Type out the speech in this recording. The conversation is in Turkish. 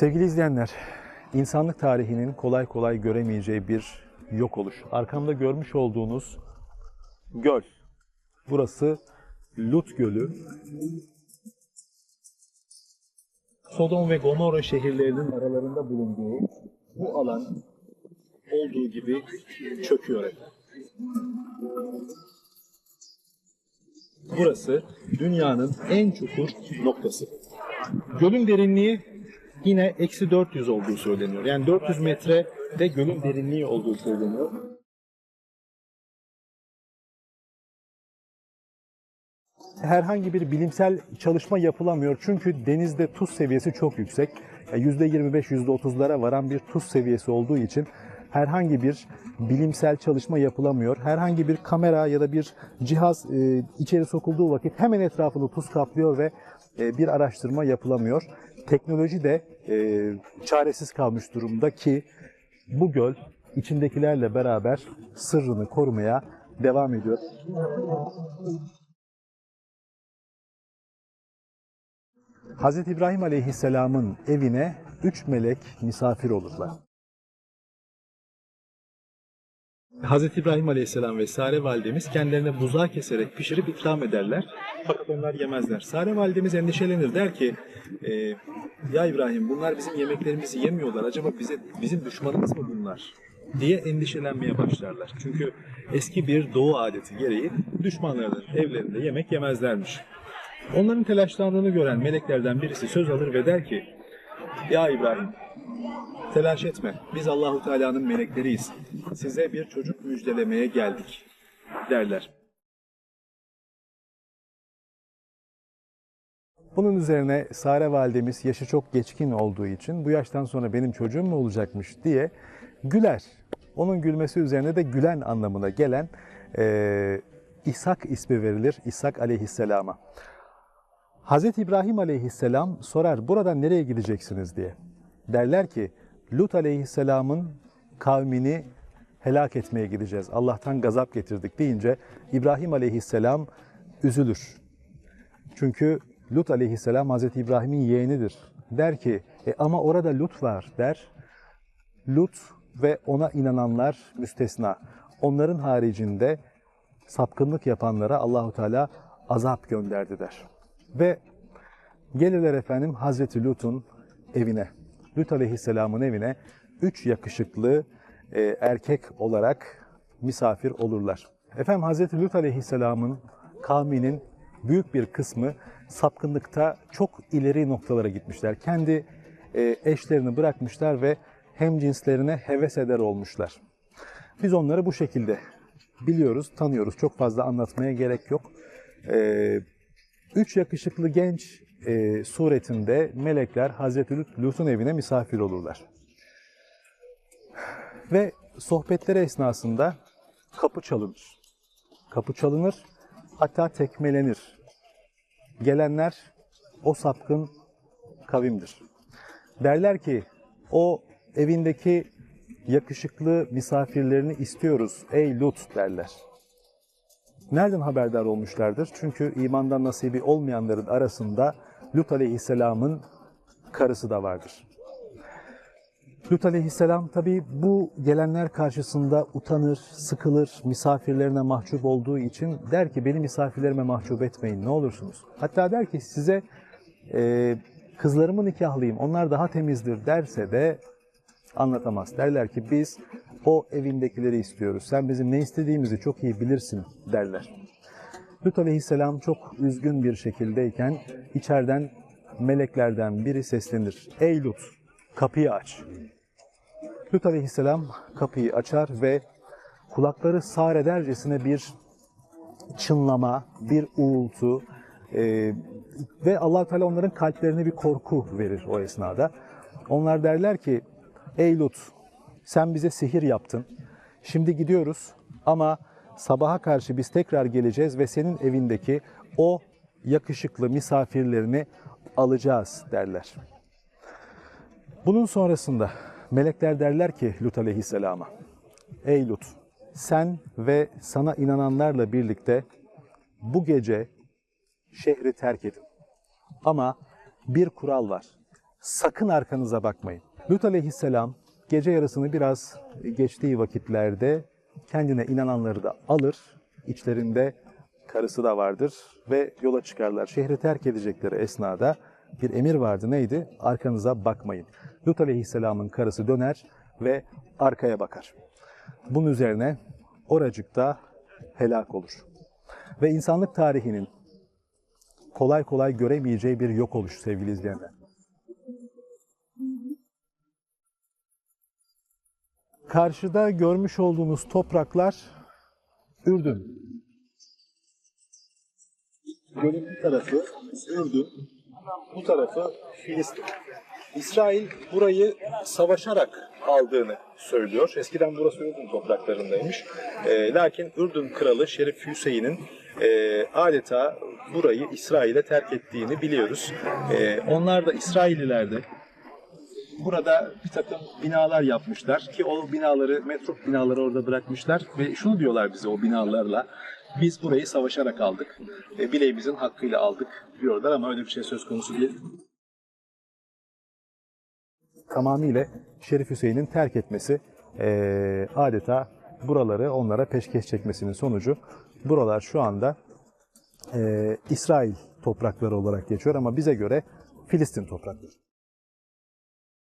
Sevgili izleyenler, insanlık tarihinin kolay kolay göremeyeceği bir yok oluş. Arkamda görmüş olduğunuz göl. Burası Lut Gölü. Sodom ve Gomorra şehirlerinin aralarında bulunduğu bu alan olduğu gibi çöküyor efendim. Burası dünyanın en çukur noktası. Gölün derinliği yine eksi 400 olduğu söyleniyor. Yani 400 metre de gölün derinliği olduğu söyleniyor. Herhangi bir bilimsel çalışma yapılamıyor çünkü denizde tuz seviyesi çok yüksek. Yani %25-%30'lara varan bir tuz seviyesi olduğu için herhangi bir bilimsel çalışma yapılamıyor. Herhangi bir kamera ya da bir cihaz e, içeri sokulduğu vakit hemen etrafını tuz kaplıyor ve e, bir araştırma yapılamıyor. Teknoloji de e, çaresiz kalmış durumda ki bu göl içindekilerle beraber sırrını korumaya devam ediyor. Hz. İbrahim Aleyhisselam'ın evine üç melek misafir olurlar. Hz. İbrahim Aleyhisselam ve Sare validemiz kendilerine buzağı keserek pişirip ikram ederler. Fakat onlar yemezler. Sare validemiz endişelenir der ki e, ya İbrahim bunlar bizim yemeklerimizi yemiyorlar. Acaba bize bizim düşmanımız mı bunlar? diye endişelenmeye başlarlar. Çünkü eski bir doğu adeti gereği düşmanlarının evlerinde yemek yemezlermiş. Onların telaşlandığını gören meleklerden birisi söz alır ve der ki Ya İbrahim telaş etme biz Allahu Teala'nın melekleriyiz. Size bir çocuk müjdelemeye geldik derler. Bunun üzerine Sare validemiz yaşı çok geçkin olduğu için bu yaştan sonra benim çocuğum mu olacakmış diye güler. Onun gülmesi üzerine de gülen anlamına gelen eee İshak ismi verilir İshak aleyhisselama. Hazreti İbrahim aleyhisselam sorar buradan nereye gideceksiniz diye. Derler ki Lut aleyhisselamın kavmini helak etmeye gideceğiz. Allah'tan gazap getirdik deyince İbrahim aleyhisselam üzülür. Çünkü Lut aleyhisselam Hazreti İbrahim'in yeğenidir. Der ki e, ama orada Lut var der. Lut ve ona inananlar müstesna. Onların haricinde sapkınlık yapanlara Allahu Teala azap gönderdi der. Ve gelirler efendim Hazreti Lut'un evine. Lut Aleyhisselam'ın evine üç yakışıklı e, erkek olarak misafir olurlar. Efendim Hazreti Lut Aleyhisselam'ın kavminin büyük bir kısmı sapkınlıkta çok ileri noktalara gitmişler. Kendi e, eşlerini bırakmışlar ve hem cinslerine heves eder olmuşlar. Biz onları bu şekilde biliyoruz, tanıyoruz. Çok fazla anlatmaya gerek yok. Ee, üç yakışıklı genç e, suretinde melekler Hazreti Lut- Lut'un evine misafir olurlar. Ve sohbetleri esnasında kapı çalınır. Kapı çalınır, hatta tekmelenir. Gelenler o sapkın kavimdir. Derler ki o evindeki yakışıklı misafirlerini istiyoruz ey Lut derler. Nereden haberdar olmuşlardır? Çünkü imandan nasibi olmayanların arasında Lut aleyhisselamın karısı da vardır. Lut aleyhisselam tabi bu gelenler karşısında utanır, sıkılır, misafirlerine mahcup olduğu için der ki beni misafirlerime mahcup etmeyin ne olursunuz. Hatta der ki size e, kızlarımı nikahlıyım onlar daha temizdir derse de anlatamaz. Derler ki biz o evindekileri istiyoruz. Sen bizim ne istediğimizi çok iyi bilirsin derler. Lut aleyhisselam çok üzgün bir şekildeyken içeriden meleklerden biri seslenir. Ey Lut kapıyı aç. Lut aleyhisselam kapıyı açar ve kulakları sağır edercesine bir çınlama, bir uğultu e, ve allah Teala onların kalplerine bir korku verir o esnada. Onlar derler ki, ey Lut sen bize sihir yaptın, şimdi gidiyoruz ama sabaha karşı biz tekrar geleceğiz ve senin evindeki o yakışıklı misafirlerini alacağız derler. Bunun sonrasında melekler derler ki Lut aleyhisselama, ey Lut sen ve sana inananlarla birlikte bu gece şehri terk edin. Ama bir kural var. sakın arkanıza bakmayın. Lut aleyhisselam gece yarısını biraz geçtiği vakitlerde kendine inananları da alır. İçlerinde karısı da vardır ve yola çıkarlar. Şehri terk edecekleri esnada bir emir vardı. Neydi? Arkanıza bakmayın. Lut aleyhisselamın karısı döner ve arkaya bakar. Bunun üzerine oracıkta helak olur. Ve insanlık tarihinin kolay kolay göremeyeceği bir yok oluş sevgili izleyenler. Karşıda görmüş olduğunuz topraklar Ürdün. Gölün bir tarafı Ürdün, bu tarafı Filistin. İsrail burayı savaşarak aldığını söylüyor. Eskiden burası Ürdün topraklarındaymış. Ee, lakin Ürdün kralı Şerif Hüseyin'in e, adeta burayı İsrail'e terk ettiğini biliyoruz. Ee, onlar da İsrailliler de burada bir takım binalar yapmışlar ki o binaları, metrop binaları orada bırakmışlar ve şunu diyorlar bize o binalarla. Biz burayı savaşarak aldık. E, bileğimizin hakkıyla aldık diyorlar ama öyle bir şey söz konusu değil. Tamamıyla Şerif Hüseyin'in terk etmesi e, adeta buraları onlara peşkeş çekmesinin sonucu. Buralar şu anda e, İsrail toprakları olarak geçiyor ama bize göre Filistin toprakları.